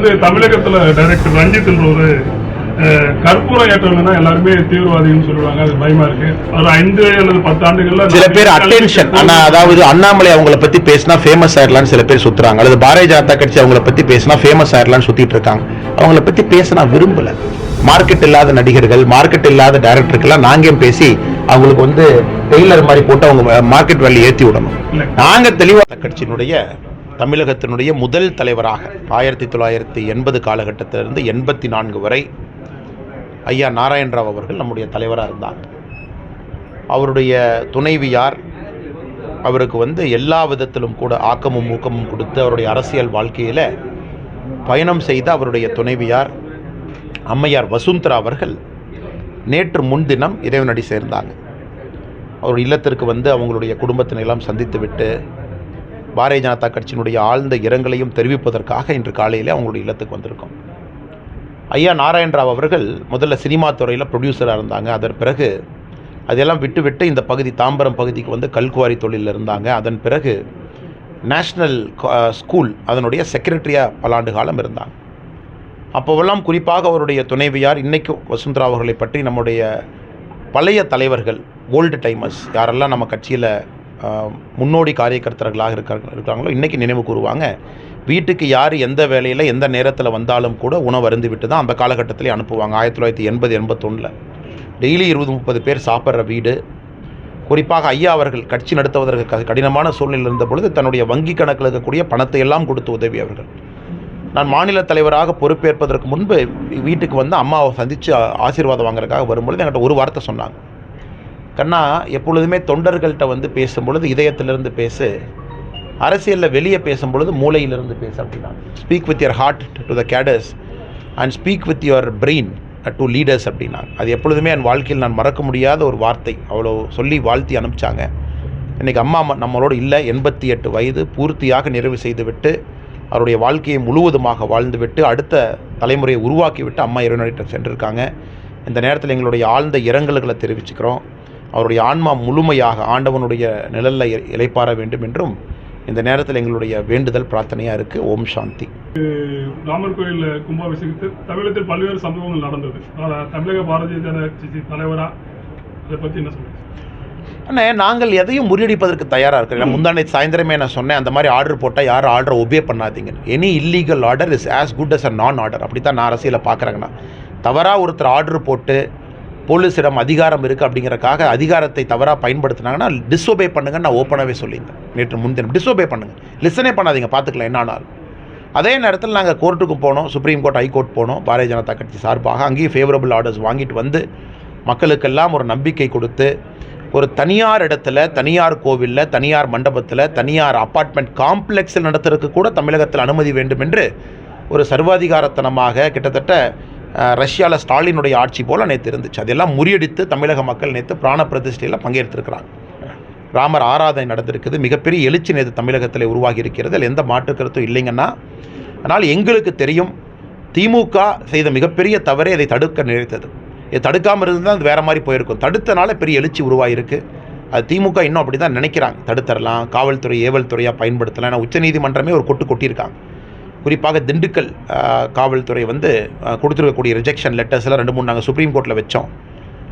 வந்து தமிழகத்துல டைரக்டர் ரஞ்சித் என்ற ஒரு கற்பூரம் ஏற்றவங்கன்னா எல்லாருமே தீவிரவாதின்னு சொல்லுவாங்க. அது பயமா இருக்கு. ஒரு ஐந்து அல்லது பத்து ஆண்டுகள்ல சில பேர் அட்டென்ஷன் ஆனா அதாவது அண்ணாமலை அவங்கள பத்தி பேசினா ஃபேமஸ் ஆயிடலாம்னு சில பேர் சுத்துறாங்க. அல்லது பாரதிய ஜனதா கட்சி அவங்கள பத்தி பேசினா ஃபேமஸ் ஆயிடலாம்னு சுத்திட்டு இருக்காங்க. அவங்கள பத்தி பேச நான் விரும்பல. மார்க்கெட் இல்லாத நடிகர்கள் மார்க்கெட் இல்லாத டைரக்டருக்கெல்லாம் நாங்க பேசி அவங்களுக்கு வந்து டெய்லர் மாதிரி போட்டு அவங்க மார்க்கெட் வேல்யூ ஏத்தி விடணும். நாங்க தெளிவா கட்சியினுடைய தமிழகத்தினுடைய முதல் தலைவராக ஆயிரத்தி தொள்ளாயிரத்தி எண்பது காலகட்டத்திலிருந்து எண்பத்தி நான்கு வரை ஐயா நாராயணராவ் அவர்கள் நம்முடைய தலைவராக இருந்தாங்க அவருடைய துணைவியார் அவருக்கு வந்து எல்லா விதத்திலும் கூட ஆக்கமும் ஊக்கமும் கொடுத்து அவருடைய அரசியல் வாழ்க்கையில் பயணம் செய்த அவருடைய துணைவியார் அம்மையார் வசுந்தரா அவர்கள் நேற்று முன்தினம் இறைவனடி சேர்ந்தாங்க. அவர் இல்லத்திற்கு வந்து அவங்களுடைய குடும்பத்தினை சந்தித்துவிட்டு சந்தித்து விட்டு பாரதிய ஜனதா கட்சியினுடைய ஆழ்ந்த இரங்கலையும் தெரிவிப்பதற்காக இன்று காலையில் அவங்களுடைய இல்லத்துக்கு வந்திருக்கோம். ஐயா நாராயணராவ் அவர்கள் முதல்ல சினிமா துறையில் ப்ரொடியூசராக இருந்தாங்க. அதன் பிறகு அதெல்லாம் விட்டு விட்டு இந்த பகுதி தாம்பரம் பகுதிக்கு வந்து கல்குவாரி தொழிலில் இருந்தாங்க. அதன் பிறகு நேஷ்னல் ஸ்கூல் அதனுடைய செக்ரட்டரியாக பல ஆண்டு காலம் இருந்தாங்க. அப்போவெல்லாம் குறிப்பாக அவருடைய துணைவியார் இன்றைக்கும் வசுந்தரா அவர்களை பற்றி நம்முடைய பழைய தலைவர்கள் ஓல்டு டைமர்ஸ் யாரெல்லாம் நம்ம கட்சியில் முன்னோடி காரியக்கர்த்தர்களாக இருக்க இருக்காங்களோ இன்றைக்கி நினைவு கூறுவாங்க. வீட்டுக்கு யார் எந்த வேலையில் எந்த நேரத்தில் வந்தாலும் கூட உணவு அருந்து விட்டு தான் அந்த காலகட்டத்திலே அனுப்புவாங்க. ஆயிரத்தி தொள்ளாயிரத்தி எண்பது எண்பத்தொன்னில். டெய்லி இருபது முப்பது பேர் சாப்பிட்ற வீடு. குறிப்பாக ஐயா அவர்கள் கட்சி நடத்துவதற்கு க- கடினமான சூழ்நிலை இருந்த பொழுது தன்னுடைய வங்கி கணக்கில் இருக்கக்கூடிய பணத்தை எல்லாம் கொடுத்து உதவி அவர்கள். நான் மாநில தலைவராக பொறுப்பேற்பதற்கு முன்பு வீட்டுக்கு வந்து அம்மாவை சந்தித்து ஆசீர்வாதம் வாங்குறதுக்காக வரும்பொழுது என்கிட்ட ஒரு வார்த்தை சொன்னாங்க. கண்ணா எப்பொழுதுமே தொண்டர்கள்ட்ட வந்து பேசும்பொழுது இதயத்திலிருந்து பேசு. அரசியலில் வெளியே பேசும்பொழுது மூளையிலிருந்து பேசு அப்படின்னா. Speak with your heart to the cadres and speak with your brain to leaders அப்படின்னா. அது எப்பொழுதுமே என் வாழ்க்கையில் நான் மறக்க முடியாத ஒரு வார்த்தை. அவ்வளோ சொல்லி வாழ்த்தி அனுப்பிச்சாங்க. இன்றைக்கி அம்மா ம- நம்மளோடு இல்லை. எண்பத்தி எட்டு வயது பூர்த்தியாக நிறைவு செய்துவிட்டு அவருடைய வாழ்க்கையை முழுவதுமாக வாழ்ந்துவிட்டு அடுத்த தலைமுறையை உருவாக்கிவிட்டு அம்மா இறைவனிடம் சென்றிருக்காங்க. இந்த நேரத்தில் எங்களுடைய ஆழ்ந்த இரங்கல்களை தெரிவிச்சுக்கிறோம். அவருடைய ஆன்மா முழுமையாக ஆண்டவனுடைய நிழல்ல இ- இளைப்பாற வேண்டும் என்றும் இந்த நேரத்தில் எங்களுடைய வேண்டுதல் பிரார்த்தனையாக இருக்குது ஓம் சாந்தி. ராமர் கோயில் கும்பாபிஷேகத்தில் தமிழகத்தில் பல்வேறு சம்பவங்கள் நடந்தது. தமிழக பாரதிய ஜனதா கட்சி தலைவரா அதை பத்தி என்ன சொல்லுங்க அண்ணே நாங்கள் எதையும் முறியடிப்பதற்கு தயாராக இருக்கிறோம் முந்தானே சாயந்தரமே நான் சொன்னேன் அந்த மாதிரி ஆர்டர் போட்டால் யாரும் ஆர்டரை ஒபே பண்ணாதீங்க. Any illegal order is as good as a நான் ஆர்டர் அப்படி தான் நான் அரசியலை பார்க்குறேங்கண்ணா. தவறாக ஒருத்தர் ஆர்டர் போட்டு போலீஸிடம் அதிகாரம் இருக்குது அப்படிங்கிறக்காக அதிகாரத்தை தவறாக பயன்படுத்தினாங்கன்னா டிஸ்ஒபே பண்ணுங்கன்னு நான் ஓப்பனாகவே சொல்லியிருந்தேன். நேற்று முன்தினம். டிஸ்ஒபே பண்ணுங்கள் லிசனே பண்ணாதீங்க. பார்த்துக்கலாம் என்னானாலும் அதே நேரத்தில் நாங்கள் கோர்ட்டுக்கு போனோம். சுப்ரீம் கோர்ட் ஹைகோர்ட் போனோம். பாரதிய ஜனதா கட்சி சார்பாக அங்கேயும் ஃபேவரபிள் ஆர்டர்ஸ் வாங்கிட்டு வந்து மக்களுக்கெல்லாம் ஒரு நம்பிக்கை கொடுத்து ஒரு தனியார் இடத்துல தனியார் கோவிலில் தனியார் மண்டபத்தில் தனியார் அப்பார்ட்மெண்ட் காம்ப்ளெக்ஸில் நடத்துறதுக்கு கூட தமிழகத்தில் அனுமதி வேண்டும் என்று ஒரு சர்வாதிகாரத்தனமாக கிட்டத்தட்ட ரஷ்யாவில் ஸ்டாலினுடைய ஆட்சி போல் நேற்று இருந்துச்சு. அதெல்லாம் முறியடித்து தமிழக மக்கள் நேற்று பிராண பிரதிஷ்டையில் பங்கேற்றிருக்கிறாங்க. ராமர் ஆராதனை நடந்திருக்குது. மிகப்பெரிய எழுச்சி நேற்று தமிழகத்தில் உருவாகி இருக்கிறது. அதில் எந்த மாற்று கருத்தும் இல்லைங்கன்னா ஆனால் எங்களுக்கு தெரியும் திமுக செய்த மிகப்பெரிய தவறே அதை தடுக்க நினைத்தது. இது தடுக்காமல் இருந்தால் அது வேற மாதிரி போயிருக்கும். தடுத்தனால பெரிய எழுச்சி உருவாகிருக்கு அது திமுக இன்னும் அப்படி தான் நினைக்கிறாங்க. தடுத்தரலாம் காவல்துறை ஏவல் துறையாக பயன்படுத்தலாம். ஏன்னா உச்சநீதிமன்றமே ஒரு கொட்டு கொட்டியிருக்காங்க. குறிப்பாக திண்டுக்கல் காவல்துறை வந்து கொடுத்துருக்கக்கூடிய ரிஜெக்ஷன் லெட்டர்ஸ்லாம் ரெண்டு மூணு நாங்கள் சுப்ரீம் கோர்ட்டில் வச்சோம்.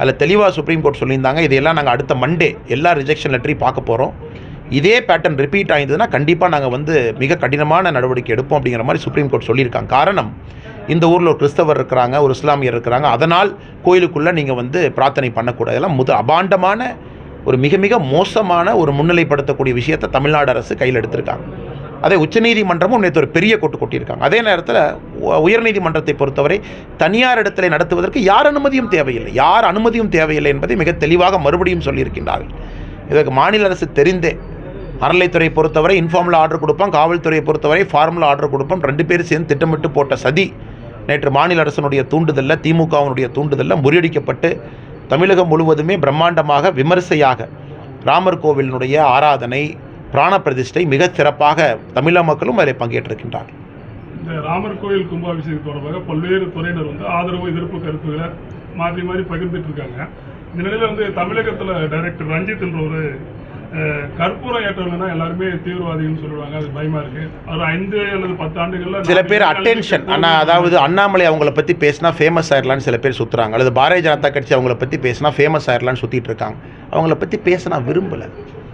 அதில் தெளிவாக சுப்ரீம் கோர்ட் சொல்லியிருந்தாங்க. இதையெல்லாம் நாங்கள் அடுத்த மண்டே எல்லா ரிஜெக்ஷன் லெட்டரையும் பார்க்க போகிறோம் இதே பேட்டர்ன் ரிப்பீட் ஆகிருந்ததுன்னா கண்டிப்பாக நாங்கள் வந்து மிக கடினமான நடவடிக்கை எடுப்போம் அப்படிங்கிற மாதிரி சுப்ரீம் கோர்ட் சொல்லியிருக்காங்க. காரணம் இந்த ஊரில் ஒரு கிறிஸ்தவர் இருக்கிறாங்க ஒரு இஸ்லாமியர் இருக்கிறாங்க. அதனால் கோயிலுக்குள்ளே நீங்கள் வந்து பிரார்த்தனை பண்ணக்கூடாது. இதெல்லாம் முத அபாண்டமான ஒரு மிக மிக மோசமான ஒரு முன்னிலைப்படுத்தக்கூடிய விஷயத்தை தமிழ்நாடு அரசு கையில் எடுத்திருக்காங்க. அதே உச்சநீதிமன்றமும் நேற்று ஒரு பெரிய கொட்டு கொட்டியிருக்காங்க. அதே நேரத்தில் உயர்நீதிமன்றத்தை பொறுத்தவரை தனியார் இடத்துல நடத்துவதற்கு யார் அனுமதியும் தேவையில்லை. யார் அனுமதியும் தேவையில்லை என்பதை மிக தெளிவாக மறுபடியும் சொல்லியிருக்கின்றார்கள். இதற்கு மாநில அரசு தெரிந்தே அறநிலைத்துறை பொறுத்தவரை இன்ஃபார்மில் ஆர்டர் கொடுப்போம் காவல்துறையை பொறுத்தவரை ஃபார்மில் ஆர்டர் கொடுப்போம் ரெண்டு பேரும் சேர்ந்து திட்டமிட்டு போட்ட சதி நேற்று மாநில அரசனுடைய தூண்டுதலில் திமுகவினுடைய தூண்டுதலில் முறியடிக்கப்பட்டு தமிழகம் முழுவதுமே பிரம்மாண்டமாக விமர்சையாக ராமர் கோவிலினுடைய ஆராதனை பிராண பிரதிஷ்டை மிக சிறப்பாக தமிழக மக்களும் அதில் பங்கேற்றிருக்கின்றார் இந்த ராமர் கோயில் கும்பாபிஷேகம் தொடர்பாக பல்வேறு துறையினர் வந்து ஆதரவு எதிர்ப்பு கருத்துக்களை மாற்றி மாறி பகிர்ந்துட்டு இருக்காங்க இந்த நிலையில வந்து தமிழகத்துல டைரக்டர் ரஞ்சித் என்ற ஒரு கற்பூரம் ஏற்றவங்கன்னா எல்லாருமே தீவிரவாதின்னு சொல்லுவாங்க. அது பயமா இருக்கு. ஒரு ஐந்து அல்லது பத்து ஆண்டுகள்ல சில பேர் அட்டென்ஷன் ஆனால் அதாவது அண்ணாமலை அவங்கள பற்றி பேசினா ஃபேமஸ் ஆயிடலான்னு சில பேர் சுற்றுறாங்க அல்லது பாரதிய ஜனதா கட்சி அவங்கள பற்றி பேசினா ஃபேமஸ் ஆயிடலான்னு சுற்றிட்டு இருக்காங்க. அவங்கள பற்றி பேச நான் விரும்பலை.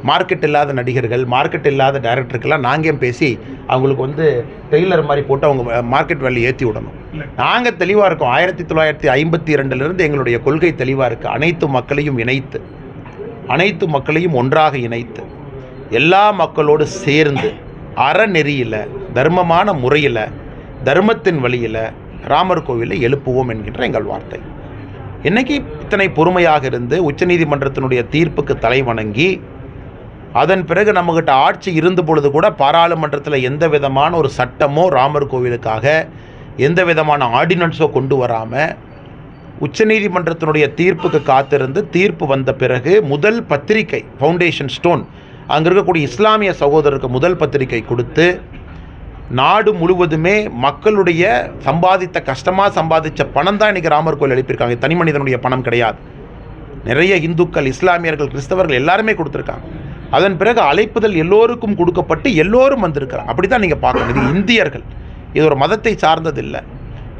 மார்க்கெட் இல்லாத நடிகர்கள் மார்க்கெட் இல்லாத டைரக்டருக்கெல்லாம் நாங்கள் பேசி அவங்களுக்கு வந்து டெய்லர் மாதிரி போட்டு அவங்க மார்க்கெட் வேல்யூ ஏற்றி விடணும். நாங்கள் தெளிவாக இருக்கோம். ஆயிரத்தி தொள்ளாயிரத்தி ஐம்பத்தி ரெண்டுலேருந்து எங்களுடைய கொள்கை தெளிவாக இருக்குது அனைத்து மக்களையும் இணைத்து அனைத்து மக்களையும் ஒன்றாக இணைத்து எல்லா மக்களோடு சேர்ந்து அறநெறியில் தர்மமான முறையில் தர்மத்தின் வழியில் ராமர் கோவிலை எழுப்புவோம் என்கின்ற எங்கள் வார்த்தை. இன்னைக்கு இத்தனை பொறுமையாக இருந்து உச்சநீதிமன்றத்தினுடைய தீர்ப்புக்கு தலை வணங்கி அதன் பிறகு நம்மகிட்ட ஆட்சி இருந்த பொழுது கூட பாராளுமன்றத்தில் எந்த விதமான ஒரு சட்டமோ ராமர் கோவிலுக்காக எந்த விதமான ஆர்டினன்ஸோ கொண்டு வராமல் உச்சநீதிமன்றத்தினுடைய தீர்ப்புக்கு காத்திருந்து தீர்ப்பு வந்த பிறகு முதல் பத்திரிகை ஃபவுண்டேஷன் ஸ்டோன் அங்கே இருக்கக்கூடிய இஸ்லாமிய சகோதரருக்கு முதல் பத்திரிகை கொடுத்து நாடு முழுவதுமே மக்களுடைய சம்பாதித்த கஷ்டமாக சம்பாதிச்ச பணம் தான் இன்றைக்கி ராமர் கோயில் எழுப்பியிருக்காங்க தனி மனிதனுடைய பணம் கிடையாது. நிறைய இந்துக்கள் இஸ்லாமியர்கள் கிறிஸ்தவர்கள் எல்லாருமே கொடுத்துருக்காங்க. அதன் பிறகு அழைப்புதல் எல்லோருக்கும் கொடுக்கப்பட்டு எல்லோரும் வந்திருக்கிறாங்க. அப்படி தான் நீங்கள் பார்க்கணும். இது இந்தியர்கள். இது ஒரு மதத்தை சார்ந்தது இல்லை.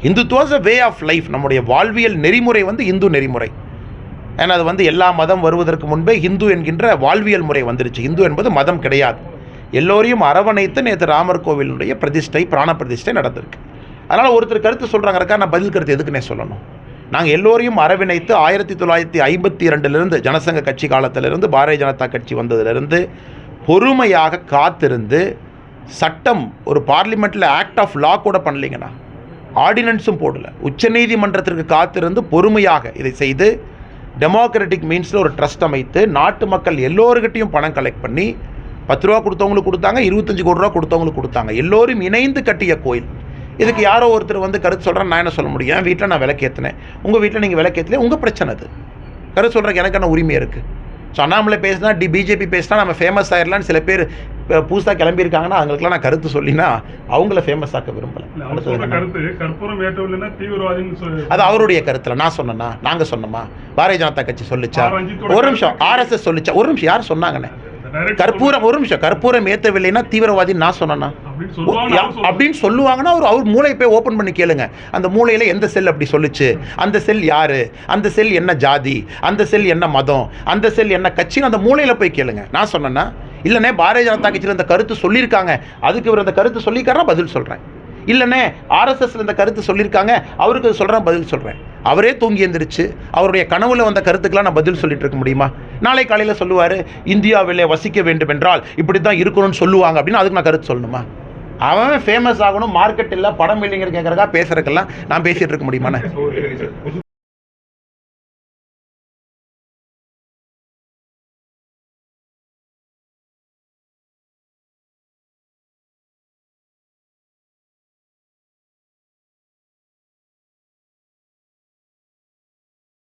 இந்துத்துவாஸ் அ வே ஆஃப் லைஃப் நம்முடைய வாழ்வியல் நெறிமுறை வந்து இந்து நெறிமுறை. ஏன்னா அது வந்து எல்லா மதம் வருவதற்கு முன்பே இந்து என்கின்ற வாழ்வியல் முறை வந்துருச்சு. இந்து என்பது மதம் கிடையாது. எல்லோரையும் அரவணைத்து நேற்று ராமர் கோவிலுடைய பிரதிஷ்டை பிராண பிரதிஷ்டை நடந்திருக்கு. அதனால் ஒருத்தர் கருத்து சொல்கிறாங்கக்கா நான் பதில் கருத்து எதுக்குன்னே சொல்லணும். நாங்கள் எல்லோரையும் அரவணைத்து ஆயிரத்தி தொள்ளாயிரத்தி ஐம்பத்தி இரண்டிலிருந்து ஜனசங்க கட்சி காலத்திலிருந்து பாரதிய ஜனதா கட்சி வந்ததிலிருந்து பொறுமையாக காத்திருந்து சட்டம் ஒரு பார்லிமெண்ட்டில் ஆக்ட் ஆஃப் லா கூட பண்ணலைங்கண்ணா. ஆர்டினன்ஸும் போடல. உச்சநீதிமன்றத்திற்கு காத்திருந்து பொறுமையாக இதை செய்து டெமோக்ராட்டிக் மீன்ஸில் ஒரு ட்ரஸ்ட் அமைத்து நாட்டு மக்கள் எல்லோருக்கிட்டையும் பணம் கலெக்ட் பண்ணி பத்து ரூபா கொடுத்தவங்களுக்கு கொடுத்தாங்க இருபத்தஞ்சி கோடி ரூபா கொடுத்தவங்களுக்கு கொடுத்தாங்க. எல்லோரும் இணைந்து கட்டிய கோயில். இதுக்கு யாரோ ஒருத்தர் வந்து கருத்து சொல்கிறேன் நான் என்ன சொல்ல முடியும்? என் வீட்டில் நான் விளக்கேற்றினேன் உங்கள் வீட்டில் நீங்கள் விளக்கேற்றல உங்கள் பிரச்சனை அது. கருத்து சொல்கிறக்கு எனக்கான உரிமை இருக்குது ஸோ அண்ணாமலை பேசினா டி பிஜேபி பேசினா நம்ம ஃபேமஸ் ஆயிடலாம்னு சில பேர் புதுசாக கிளம்பியிருக்காங்கன்னா அவங்களுக்குலாம் நான் கருத்து சொல்லினா அவங்கள ஃபேமஸ் ஆக்க விரும்பலை. ஏற்றவில்லைன்னா தீவிரவாதின்னு அது அவருடைய கருத்துல நான் சொன்னேனா? நாங்க சொன்னோமா? பாரதிய ஜனதா கட்சி சொல்லுச்சா? ஒரு நிமிஷம் ஆர்எஸ்எஸ் சொல்லுச்சா? ஒரு நிமிஷம் யார் சொன்னாங்கண்ணே? கற்பூரம் ஒரு நிமிஷம் கற்பூரம் ஏத்தவில்லைன்னா தீவிரவாதி நான் சொன்னேனா? அப்படின்னு சொல்லுவாங்கன்னா அவர் அவர் மூளையை போய் ஓப்பன் பண்ணி கேளுங்க. அந்த மூளையில எந்த செல் அப்படி சொல்லுச்சு? அந்த செல் யாரு? அந்த செல் என்ன ஜாதி? அந்த செல் என்ன மதம்? அந்த செல் என்ன கட்சின்னு அந்த மூளையில போய் கேளுங்க. நான் சொன்னேன்னா இல்லைண்ணே பாரதிய ஜனதா கட்சியில் இந்த கருத்து சொல்லியிருக்காங்க. அதுக்கு இவர் இந்த கருத்து சொல்லியிருக்காருன்னா பதில் சொல்கிறேன் இல்லைண்ணே ஆர்எஸ்எஸ்ல இந்த கருத்து சொல்லியிருக்காங்க. அவருக்கு சொல்கிறேன் பதில் சொல்கிறேன் அவரே தூங்கி எந்திரிச்சு அவருடைய கனவுல வந்த கருத்துக்கெல்லாம் நான் பதில் சொல்லிட்டு இருக்க முடியுமா? நாளை காலையில் சொல்லுவார் இந்தியாவிலே வசிக்க வேண்டும் என்றால் இப்படி தான் இருக்கணும்னு சொல்லுவாங்க அப்படின்னு அதுக்கு நான் கருத்து சொல்லணுமா? அவன் ஃபேமஸ் ஆகணும் மார்க்கெட் இல்லை படம் இல்லைங்கிற கேட்குறக்கா பேசுறதுக்கெல்லாம் நான் பேசிகிட்டு இருக்க முடியுமாண்ணே?